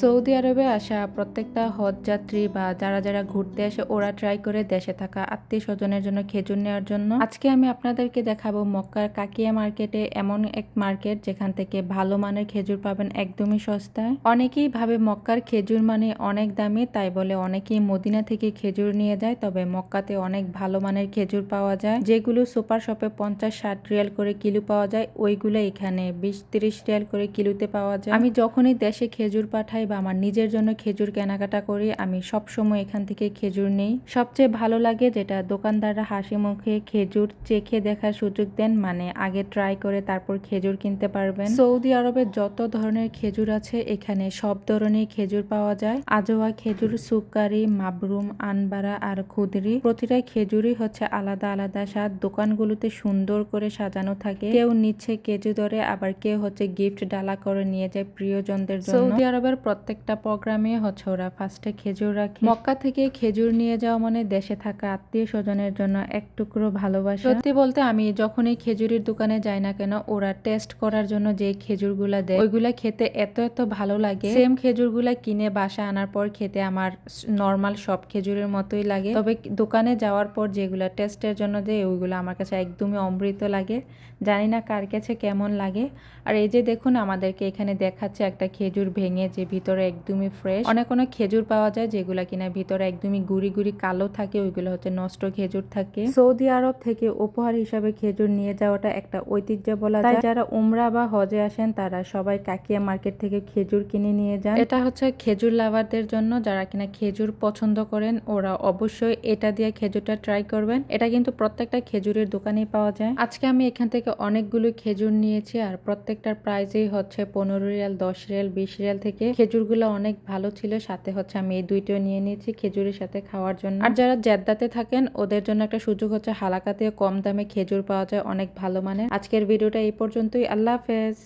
Saudi আরবে আসা প্রত্যেকটা হজ যাত্রী বা যারা যারা ঘুরতে আসে, ওরা ট্রাই করে দেশে থাকা আত্মীয় স্বজনের জন্য খেজুর নেওয়ার জন্য। আজকে আমি আপনাদেরকে দেখাবো মক্কার কাকিয়া মার্কেটে এমন এক মার্কেট যেখান থেকে ভালো মানের খেজুর পাবেন একদমই সস্তায়। অনেকেই ভাবে মক্কার খেজুর মানে অনেক দামি, তাই বলে অনেকেই মদিনা থেকে খেজুর নিয়ে যায়, তবে মক্কাতে অনেক ভালো মানের খেজুর পাওয়া যায়। যেগুলো সুপার শপে পঞ্চাশ ষাট রিয়াল করে কিলো পাওয়া যায়, ওইগুলো এখানে বিশ তিরিশ রিয়াল করে কিলোতে পাওয়া যায়। আমি যখনই দেশে খেজুর পাঠাই বা আমার নিজের জন্য খেজুর কেনাকাটা করি, আমি সব সময় এখান থেকে খেজুর নেই। সবচেয়ে ভালো লাগে যেটা দোকানদাররা হাসি মুখে খেজুর চেখে দেখার সুযোগ দেন মানে আগে ট্রাই করে তারপর খেজুর কিনতে পারবেন। সৌদি আরবে যত ধরনের খেজুর আছে, এখানে সব ধরনের খেজুর পাওয়া যায়। আজোয়া খেজুর, সুকারি, মাবরুম, আনবারা আর খুদরি, প্রতিটা খেজুরই হচ্ছে আলাদা আলাদা স্বাদ। দোকানগুলোতে সুন্দর করে সাজানো থাকে। কেউ নিচ্ছে কেজি ধরে, আবার কেউ হচ্ছে গিফট ডালা করে নিয়ে যায় প্রিয়জনদের জন্য। সৌদি আরবের প্রত্যেকটা প্রোগ্রামে হচ্ছে ওরা ফার্স্টে খেজুর রাখে। মক্কা থেকে খেজুর নিয়ে যাওয়া মানে দেশে থাকা আত্মীয় স্বজনের জন্য এক টুকরো ভালোবাসা। সত্যি বলতে আমি যখনই খেজুরের দোকানে যাই না কেন ওরা টেস্ট করার জন্য যে খেজুরগুলা দেয় ওইগুলা খেতে এত এত ভালো লাগে। সেম খেজুরগুলা কিনে বাসা আনার পর খেতে আমার নর্মাল সব খেজুরের মতোই লাগে। তবে দোকানে যাওয়ার পর যেগুলা টেস্টের জন্য দেয় ওইগুলো আমার কাছে একদমই অমৃত লাগে। জানি না কার কাছে কেমন লাগে। আর এই যে দেখুন আমাদেরকে এখানে দেখাচ্ছে একটা খেজুর ভেঙে যে ভিতরে একদমই ফ্রেশ অনেক অনেক খেজুর পাওয়া যায় যেগুলা কিনা ভিতরে একদমই গুড়ি গুড়ি কালো থাকে, ওইগুলো হচ্ছে নষ্ট খেজুর থাকে। সৌদি আরব থেকে উপহার হিসাবে খেজুর নিয়ে যাওয়াটা একটা ঐতিহ্য বলা যায়। যারা উমরা বা হজে আসেন, তারা সবাই কাকিয়া মার্কেট থেকে খেজুর কিনে নিয়ে যান। এটা হচ্ছে খেজুর লাভারদের জন্য, যারা কিনা খেজুর পছন্দ করেন, ওরা অবশ্যই এটা দিয়ে খেজুরটা ট্রাই করবেন। এটা কিন্তু প্রত্যেকটা খেজুরের দোকানেই পাওয়া যায়। আজকে আমি এখান থেকে অনেকগুলো খেজুর নিয়েছি, আর প্রত্যেকটার প্রাইসই হচ্ছে পনেরো রিয়াল, দশ রিয়াল, বিশ রিয়াল থেকে খেজুরগুলো অনেক ভালো ছিল। সাথে হচ্ছে আমি এই দুইটাও নিয়ে নিয়েছি খেজুরের সাথে খাওয়ার জন্য। আর যারা জেদ্দাতে থাকেন, ওদের জন্য একটা সুযোগ হচ্ছে হালাকাতে কম দামে খেজুর পাওয়া যায়, অনেক ভালো মানের। আজকের ভিডিওটা এই পর্যন্তই। আল্লাহ হাফেজ।